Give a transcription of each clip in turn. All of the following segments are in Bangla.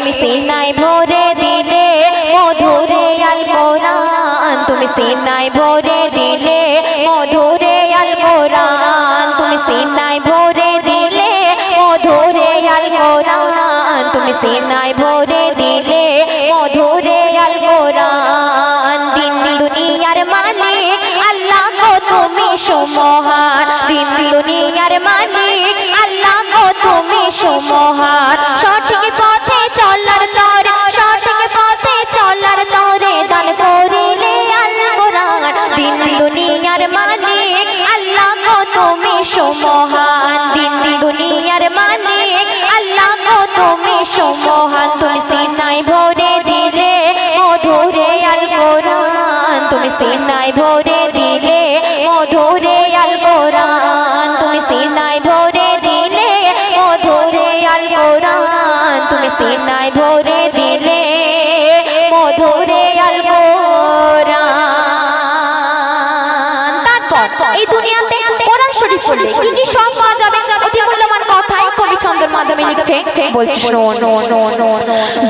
তুমি সিনাই ভরে দিলে মধুরে আল কোরআন তুমি সিনাই ভরে দিলে মধুরে আল কোরআন তুমি সিনাই ভরে দিলে মধুরে আল কোরআন তুমি সিনাই ভরে দিলে মধুরে আল কোরআন দিন দুনিয়ার মানে আল্লাহ গো তুমি সুমহান। দিন দুনিয়ার মানে আল্লাহ গো তুমি সুমহান। সিনাই ভরে দিলে মধুরে আল কোরআন তুমি সিনাই ভরে দিলে মধুরে আল কোরআন তুমি সিনাই ভরে দিলে মধুরে আল তারপর এই দুনিয়াতে কোরআন শরীফ পড়লে কি কি সব মাধ্যমে লিখছে, বলছি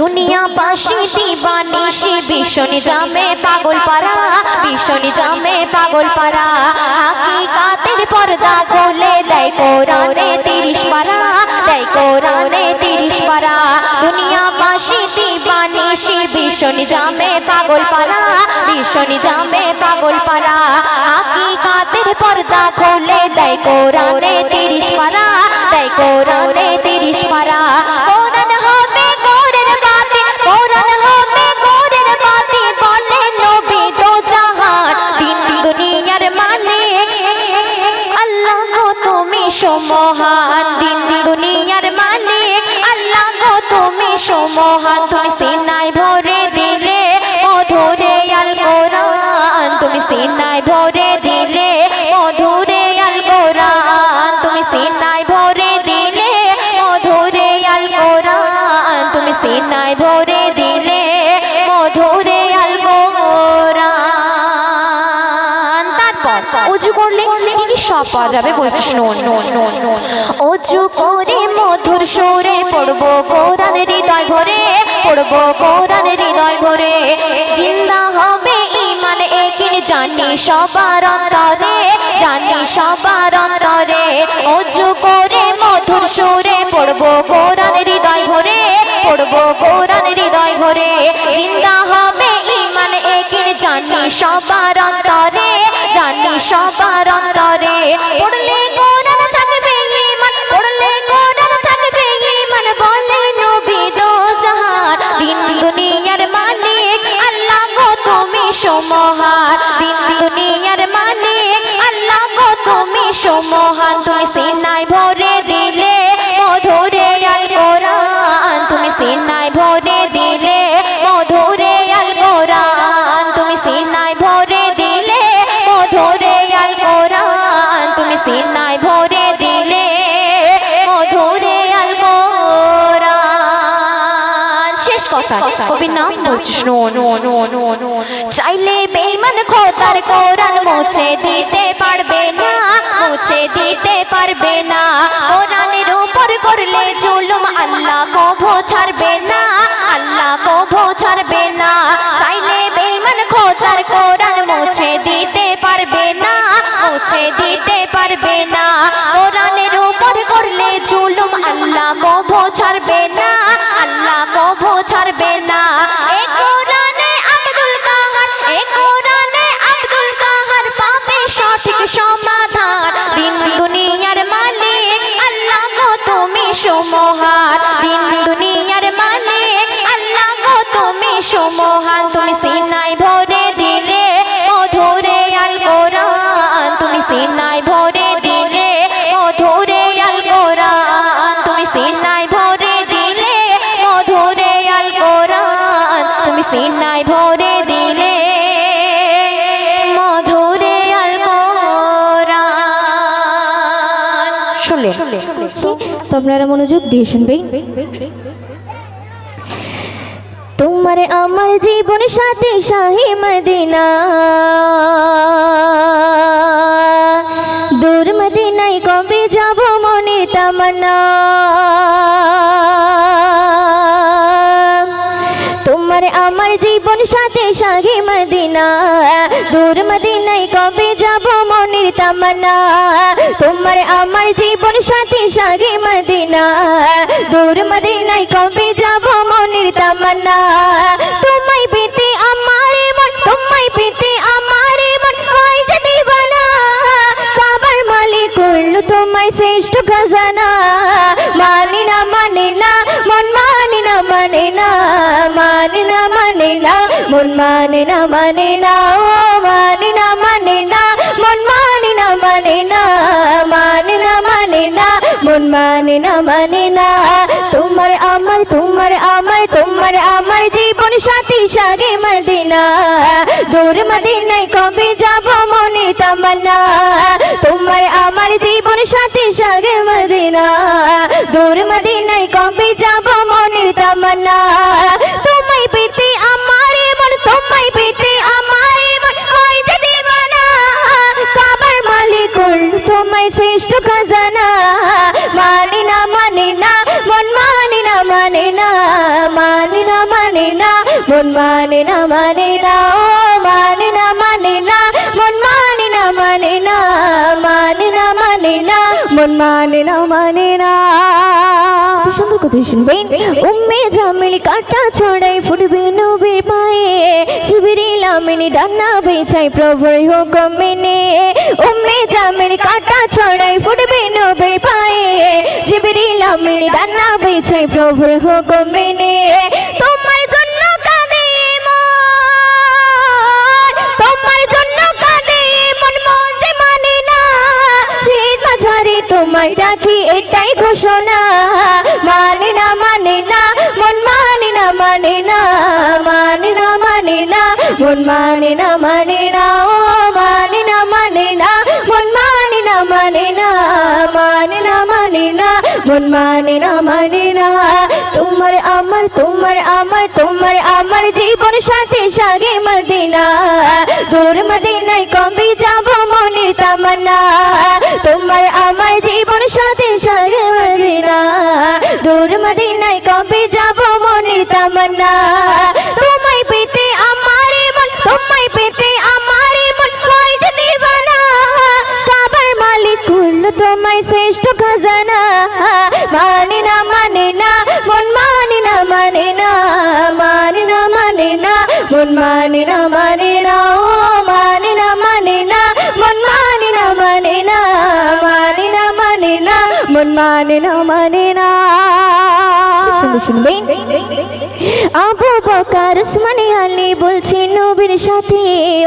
দুনিয়া পাশে দিবানিশি বিশ্বনি জামে পাগল পারা বিশ্বনি জামে পাগল পারা। হাকিকাতের পর্দা খুলে দেয় কোরআনে তিরিশ পারা, দেয় কোরআনে তিরিশ পারা। দুনিয়া পাশে দিবানিশি বিশ্বনি জামে পাগল পারা বিশ্বনি জামে পাগল পারা। হাকিকাতের পর্দা খুলে দেয় কোরআনে তিরিশ পারা, দেয় কোরআনে তিরিশ পারা ভরে দিলে মধুরে তারপর উজু করলে কি কি সব পাওয়া যাবে বলছি শুনুন। উজু করে মধুর সুরে পড়ব কোরআন হৃদয় ভরে, পড়ব কোরআন হৃদয় ভরে। জিন্দা হবে ইমান একিন, জানি সবার অন্তরে, জানি সবার অন্তরে। উজু করে কবি নাম শুনুন চাইলে বেঈমান খোদার কোরআন মুছে দিতে পারবে না, মুছে দিতে পারবে না। কোরআনের উপর করলে জুলুম আল্লাহ কভো ছাড়বে না, আল্লাহ কভো ছাড়বে না। চাইলে বেঈমান খোদার কোরআন মুছে দিতে পারবে না, মুছে দিতে পারবে না। কোরআনের উপর করলে জুলুম আল্লাহ কভো ছাড়বে সিনাই ভরে দিলে মধুরে শুনলে তো আপনারা মনোযোগ দিয়ে শুনবেন। তোমার আমার জীবন সাথে শাহি মদিনা। দূর মদিনায় কবে যাব মনে তামান্না। তোমার আমার জীবন সাথে শাহি মদিনা, দূর মদিনায় কবে যাব মনের তামান্না তোমার আমার জীবন সাথী সাগে মদিনা, দূর মদিনায় কবে যাব মনের তামান্না তোমায় পেতে আমার মন, তোমায় পেতে আমার মন, হয় যে দিবানা। করল তোমায় শ্রেষ্ঠ খাজানা। মন মানে না মানে না মানে না মানে না। মন মানে না মানে না মানে না মানে না। মন মানে না মানে না। তোমার আমার তোমার আমার তোমার আমার জীবন সাথী সাগে মদিনা। দূর মদিনায় কবে যাব মনে তামান্না। তোমার আমার জীবন সাথী সাগে মদিনা। খাজানা মানি না মানি না, মন মানি না মানে না, মানি না মানে না, মন মানে না মানে না মানে না মন মানে না মানে না সুন্দর কথা শুনবেন। উম্মে জামিল কাটা ছড়াই ফুটবে নবীর পায়ে। জিবরিল আমিনি ডান্না বেচাই প্রভুর হুকুম মেনে। উম্মে জামিল কাটা ছড়াই ফুটবে নবীর পায়ে। জিবরিল আমিনি ডান্না বেচাই প্রভুর হুকুম মেনে। তোমায় রাখি এটাই ঘোষণা মানে না মানে না মন মানে না মানে না মানে না মানে না মন মানে না মানে না ও মানে না মানে না মন মানে না মানে না মানে না মানে না মন মানে না মানে না তোমার আমার তোমার আমার তোমার আমার জীবন সাথে সাগে মদিনা দূর মদিনায় কবে যাব মনের তামান্না তোমার আমার সাথে সাগে মদিনা। দূর মদিনায় কবে যাব মনের তামান্না? তোমায় পেতে আমার মন, তোমায় পেতে আমার মন, হয় যে দিবানা। কাবার মালিক করল তোমায় শ্রেষ্ঠ খাজানা। মানে না মানে না, মন মানে না মানে না মানে না মানে না, মন মানে না মানে মন মানে না মানে না। শুনবেন আবু বকার উসমানী আলী বলছে নবীর সাথে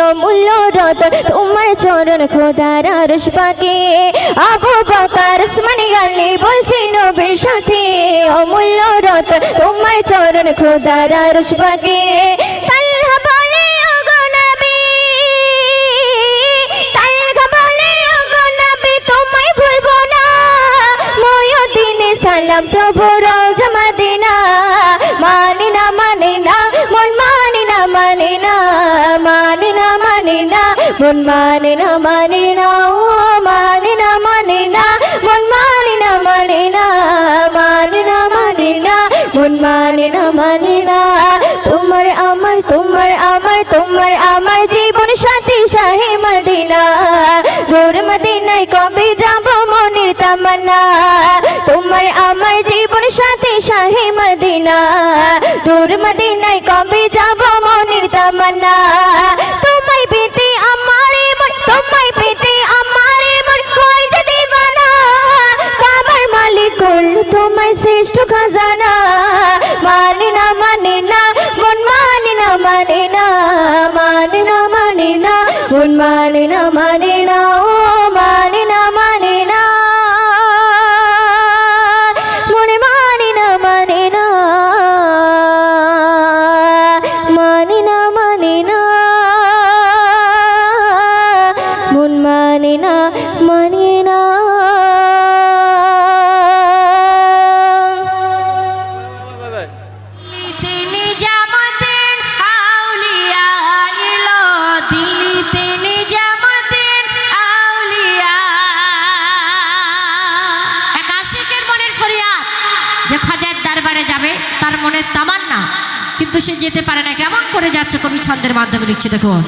অমূল্য রতন তোমার চরণ খোদার আরশ পাকে আবু বকার উসমানী আলী বলছে নবীর সাথে অমূল্য রতন তোমার চরণ খোদার আরশ পাকে সালাম প্রভু রোজা মদিনা মানে না মানে না মন মানে না মানে না মানে না মানে না মন মানে না মানে না ও মানে না মানে না মন মানে না মানে না মানে না মানে না মন মানে না মানে না তোমার আমার তোমার আমার তোমার আমার জীবন সাথী শাহে মদিনা দূর মদিনায় কবে যাব মনের তামান্না তোমার আমার জীবন সাথী শাহে মদিনা, দূর মদিনায় কবে যাব মনের তামান্না? তোমায় পেতে আমার মন তোমায় পেতে আমার মন হয় যে দিবানা। কাবার মালিক তোমায় শ্রেষ্ঠ খাজানা। মানে না মানে না, মন মানে না মানে না মানে না মানে না, মন মানে না মানে না নিজামুদ্দিন আউলিয়া এলো দিল্লিতে নিজামুদ্দিন আউলিয়া। এক আশিকের মনের ফরিয়াদ, যে খাজার যাবে, তার মনের তামান্না। কিন্তু সে যেতে পারে না। কেমন করে যাচ্ছে কবি ছন্দের মাধ্যমে লিখছে দেখুন।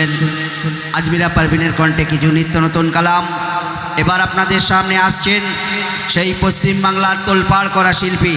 শুনলেন, আজমিরা পারভিনের কণ্ঠে কিছু নিত্য নতুন কালাম। এবার আপনাদের সামনে আসছেন সেই পশ্চিম বাংলার তোলপাড় করা শিল্পী